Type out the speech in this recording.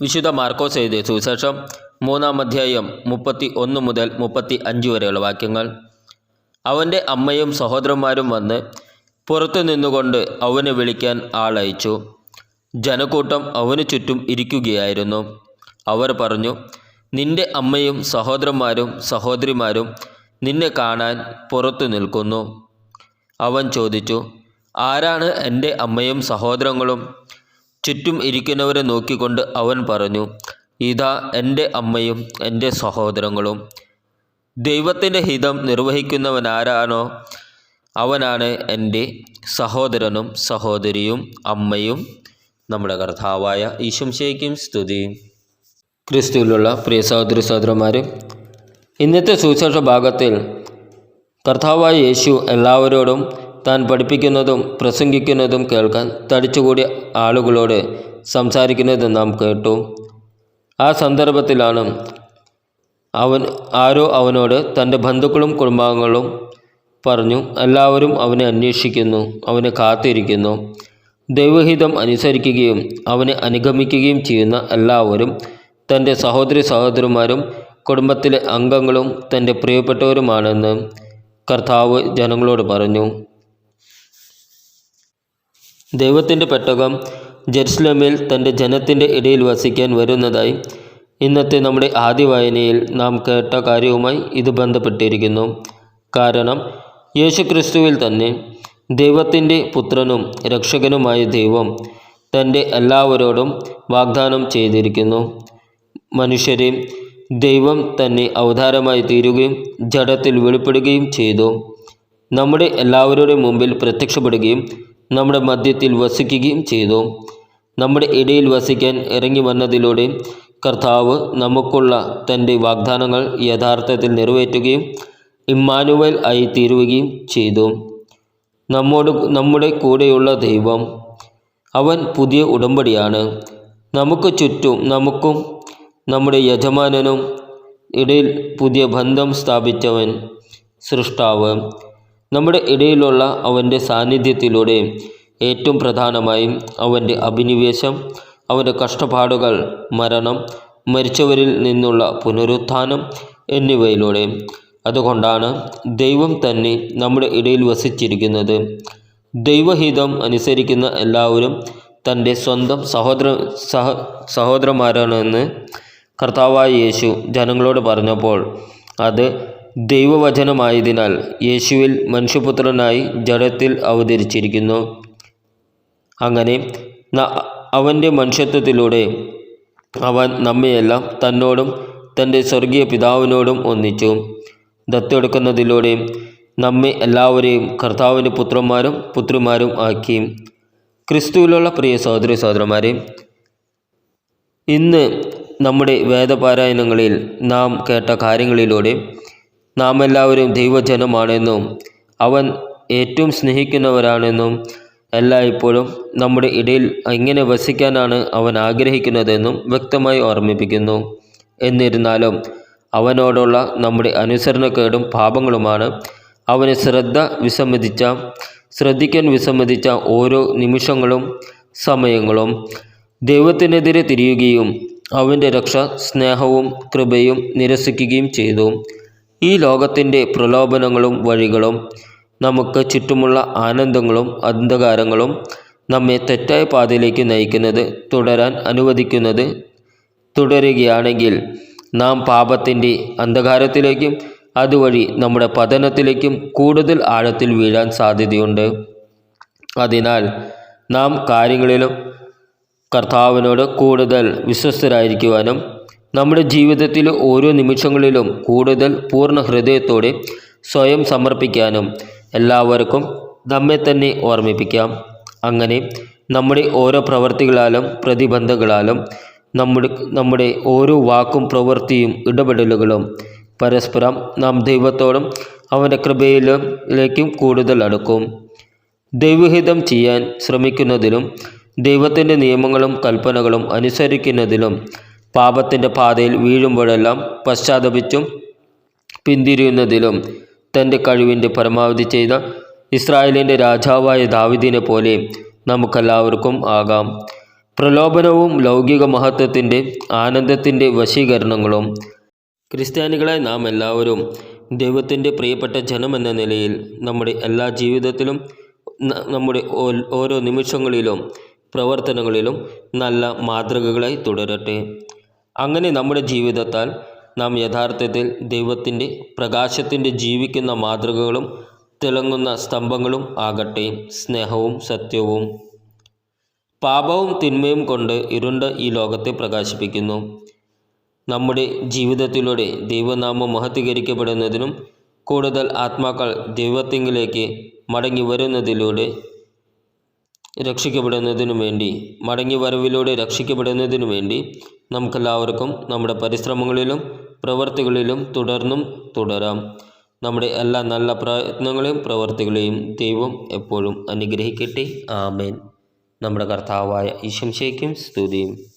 വിശുദ്ധ മാർക്കോസ് എഴുതിയ സുവിശേഷം മൂന്നാം അധ്യായം മുപ്പത്തി ഒന്ന് മുതൽ മുപ്പത്തി അഞ്ച് വരെയുള്ള വാക്യങ്ങൾ. അവന്റെ അമ്മയും സഹോദരന്മാരും വന്ന് പുറത്തു നിന്നുകൊണ്ട് അവനെ വിളിക്കാൻ ആളയച്ചു ജനക്കൂട്ടം അവന് ചുറ്റും ഇരിക്കുകയായിരുന്നു. അവർ പറഞ്ഞു നിന്റെ അമ്മയും സഹോദരന്മാരും സഹോദരിമാരും നിന്നെ കാണാൻ പുറത്തു നിൽക്കുന്നു. അവൻ ചോദിച്ചു ആരാണ് എന്റെ അമ്മയും സഹോദരങ്ങളും? ചുറ്റും ഇരിക്കുന്നവരെ നോക്കിക്കൊണ്ട് അവൻ പറഞ്ഞു ഇതാ എന്റെ അമ്മയും എന്റെ സഹോദരങ്ങളും. ദൈവത്തിന്റെ ഹിതം നിർവഹിക്കുന്നവനാരാണോ? അവനാണ് എന്റെ സഹോദരനും സഹോദരിയും അമ്മയും. നമ്മുടെ കർത്താവായ ഈശംശയ്ക്കും സ്തുതി ക്രിസ്തുവിലുള്ള പ്രിയ സഹോദരി സഹോദരന്മാർ ഇന്നത്തെ സുവിശേഷ ഭാഗത്തിൽ കർത്താവായ യേശു എല്ലാവരോടും താൻ പഠിപ്പിക്കുന്നതും പ്രസംഗിക്കുന്നതും കേൾക്കാൻ തടിച്ചുകൂടിയ ആളുകളോട് സംസാരിക്കുന്നത് നാം കേട്ടു. ആ സന്ദർഭത്തിലാണ് അവൻ ആരോ അവനോട് തന്റെ ബന്ധുക്കളും കുടുംബാംഗങ്ങളും പറഞ്ഞു എല്ലാവരും അവനെ അന്വേഷിക്കുന്നു അവനെ കാത്തിരിക്കുന്നു. ദൈവഹിതം അനുസരിക്കുകയും അവനെ അനുഗമിക്കുകയും ചെയ്യുന്ന എല്ലാവരും തന്റെ സഹോദരി സഹോദരന്മാരും കുടുംബത്തിലെ അംഗങ്ങളും തന്റെ പ്രിയപ്പെട്ടവരുമാണെന്ന് കർത്താവ് ജനങ്ങളോട് പറഞ്ഞു. ദൈവത്തിന്റെ പെട്ടകം ജെറുസലേമിൽ തന്റെ ജനത്തിന്റെ ഇടയിൽ വസിക്കാൻ വരുന്നതായി. ഇന്നത്തെ നമ്മുടെ ആദ്യ വായനയിൽ നാം കേട്ട കാര്യവുമായി ഇത് ബന്ധപ്പെട്ടിരിക്കുന്നു. കാരണം യേശുക്രിസ്തുവിൽ തന്നെ ദൈവത്തിന്റെ പുത്രനും രക്ഷകനുമായ ദൈവം തന്റെ എല്ലാവരോടും വാഗ്ദാനം ചെയ്തിരിക്കുന്നു. മനുഷ്യരെ ദൈവം തന്നെ അവതാരമായി തീരുകയും ജഡത്തിൽ വെളിപ്പെടുകയും ചെയ്തു. നമ്മുടെ എല്ലാവരുടെയും മുമ്പിൽ പ്രത്യക്ഷപ്പെടുകയും നമ്മുടെ മധ്യത്തിൽ വസിക്കുകയും ചെയ്തു. നമ്മുടെ ഇടയിൽ വസിക്കാൻ ഇറങ്ങി വന്നതിലൂടെ കർത്താവ് നമുക്കുള്ള തന്റെ വാഗ്ദാനങ്ങൾ യഥാർത്ഥത്തിൽ നിറവേറ്റുകയും ഇമ്മാനുവൽ ആയി തീരുകയും ചെയ്തു. നമ്മോട് നമ്മുടെ കൂടെയുള്ള ദൈവം അവൻ പുതിയ ഉടമ്പടിയാണ്. നമുക്ക് ചുറ്റും നമുക്കും നമ്മുടെ യജമാനനും ഇടയിൽ പുതിയ ബന്ധം സ്ഥാപിച്ചവൻ സൃഷ്ടാവ്. നമ്മുടെ ഇടയിലുള്ള അവന്റെ സാന്നിധ്യത്തിലൂടെ ഏറ്റവും പ്രധാനമായും അവന്റെ അഭിനിവേശം അവന്റെ കഷ്ടപ്പാടുകൾ മരണം മരിച്ചവരിൽ നിന്നുള്ള പുനരുത്ഥാനം എന്നിവയിലൂടെ. അതുകൊണ്ടാണ് ദൈവം തന്നെ നമ്മുടെ ഇടയിൽ വസിച്ചിരിക്കുന്നത്. ദൈവഹിതം അനുസരിക്കുന്ന എല്ലാവരും തന്റെ സ്വന്തം സഹോദര സഹ സഹോദരന്മാരാണെന്ന് കർത്താവായ യേശു ജനങ്ങളോട് പറഞ്ഞപ്പോൾ അത് ദൈവവചനമായതിനാൽ യേശുവിൽ മനുഷ്യപുത്രനായി ജഡത്തിൽ അവതരിച്ചിരിക്കുന്നു. അങ്ങനെ അവന്റെ മനുഷ്യത്വത്തിലൂടെ അവൻ നമ്മയെല്ലാം തന്നോടും തന്റെ സ്വർഗീയ പിതാവിനോടും ഒന്നിച്ചു. ദത്തെടുക്കുന്നതിലൂടെ നമ്മെ എല്ലാവരെയും കർത്താവിന്റെ പുത്രന്മാരും പുത്രിമാരും ആക്കി. ക്രിസ്തുവിലുള്ള പ്രിയ സഹോദരി സഹോദരന്മാരെ ഇന്ന് നമ്മുടെ വേദപാരായണങ്ങളിൽ നാം കേട്ട കാര്യങ്ങളിലൂടെ നാം എല്ലാവരും ദൈവജനമാണെന്നും അവൻ ഏറ്റവും സ്നേഹിക്കുന്നവരാണെന്നും എല്ലായ്പ്പോഴും നമ്മുടെ ഇടയിൽ എങ്ങനെ വസിക്കാനാണ് അവൻ ആഗ്രഹിക്കുന്നതെന്നും വ്യക്തമായി ഓർമ്മിപ്പിക്കുന്നു. എന്നിരുന്നാലും അവനോടുള്ള നമ്മുടെ അനുസരണക്കേടും പാപങ്ങളുമാണ്. അവന് ശ്രദ്ധ വിസമ്മതിച്ച ശ്രദ്ധിക്കാൻ വിസമ്മതിച്ച ഓരോ നിമിഷങ്ങളും സമയങ്ങളും ദൈവത്തിനെതിരെ തിരിയുകയും അവന്റെ രക്ഷ സ്നേഹവും കൃപയും നിരസിക്കുകയും ചെയ്തു. ഈ ലോകത്തിന്റെ പ്രലോഭനങ്ങളും വഴികളും നമുക്ക് ചുറ്റുമുള്ള ആനന്ദങ്ങളും അന്ധകാരങ്ങളും നമ്മെ തെറ്റായ പാതയിലേക്ക് നയിക്കുന്നത് തുടരാൻ അനുവദിക്കുന്നത് തുടരുകയാണെങ്കിൽ നാം പാപത്തിന്റെ അന്ധകാരത്തിലേക്കും അതുവഴി നമ്മുടെ പതനത്തിലേക്കും കൂടുതൽ ആഴത്തിൽ വീഴാൻ സാധ്യതയുണ്ട്. അതിനാൽ നാം കാര്യങ്ങളിലും കർത്താവിനോട് കൂടുതൽ വിശ്വസ്തരായിരിക്കുവാനും നമ്മുടെ ജീവിതത്തിലെ ഓരോ നിമിഷങ്ങളിലും കൂടുതൽ പൂർണ ഹൃദയത്തോടെ സ്വയം സമർപ്പിക്കാനും എല്ലാവർക്കും നമ്മെ തന്നെ ഓർമ്മിപ്പിക്കാം. അങ്ങനെ നമ്മുടെ ഓരോ പ്രവർത്തികളാലും പ്രതിബന്ധങ്ങളാലും നമ്മുടെ നമ്മുടെ ഓരോ വാക്കും പ്രവൃത്തിയും ഇടപെടലുകളും പരസ്പരം നാം ദൈവത്തോടും അവന്റെ കൃപയിലേക്കും കൂടുതൽ അടുക്കും. ദൈവഹിതം ചെയ്യാൻ ശ്രമിക്കുന്നതിലും ദൈവത്തിന്റെ നിയമങ്ങളും കൽപ്പനകളും അനുസരിക്കുന്നതിലും പാപത്തിന്റെ പാതയിൽ വീഴുമ്പോഴെല്ലാം പശ്ചാത്തപിച്ചും പിന്തിരിയുന്നതിലും തന്റെ കഴിവിന്റെ പരമാവധി ചെയ്ത ഇസ്രായേലിന്റെ രാജാവായ ദാവിദിനെ പോലെ നമുക്കെല്ലാവർക്കും ആകാം. പ്രലോഭനവും ലൗകിക മഹത്വത്തിന്റെ ആനന്ദത്തിന്റെ വശീകരണങ്ങളും ക്രിസ്ത്യാനികളെ നാം എല്ലാവരും ദൈവത്തിന്റെ പ്രിയപ്പെട്ട ജനമെന്ന നിലയിൽ നമ്മുടെ എല്ലാ ജീവിതത്തിലും നമ്മുടെ ഓരോ നിമിഷങ്ങളിലും പ്രവർത്തനങ്ങളിലും നല്ല മാതൃകകളായി തുടരട്ടെ. അങ്ങനെ നമ്മുടെ ജീവിതത്താൽ നാം യഥാർത്ഥത്തിൽ ദൈവത്തിന്റെ പ്രകാശത്തിന്റെ ജീവിക്കുന്ന മാതൃകകളും തിളങ്ങുന്ന സ്തംഭങ്ങളും ആകട്ടെ. സ്നേഹവും സത്യവും. പാപവും തിന്മയും കൊണ്ട് ഇരുണ്ട ഈ ലോകത്തെ പ്രകാശിപ്പിക്കുന്നു. നമ്മുടെ ജീവിതത്തിലൂടെ ദൈവനാമം മഹത്വീകരിക്കപ്പെടുന്നതിനും കൂടുതൽ ആത്മാക്കൾ ദൈവത്തിങ്കിലേക്ക് മടങ്ങി വരുന്നതിലൂടെ രക്ഷിക്കപ്പെടുന്നതിനു വേണ്ടി മടങ്ങി വരവിലൂടെ രക്ഷിക്കപ്പെടുന്നതിനു വേണ്ടി നമുക്കെല്ലാവർക്കും നമ്മുടെ പരിശ്രമങ്ങളിലും പ്രവർത്തികളിലും തുടർന്നും തുടരാം. നമ്മുടെ എല്ലാ നല്ല പ്രയത്നങ്ങളെയും പ്രവർത്തികളെയും ദൈവം എപ്പോഴും അനുഗ്രഹിക്കട്ടെ. ആമേൻ. നമ്മുടെ കർത്താവായ ഈശംശയ്ക്കും സ്തുതിയും.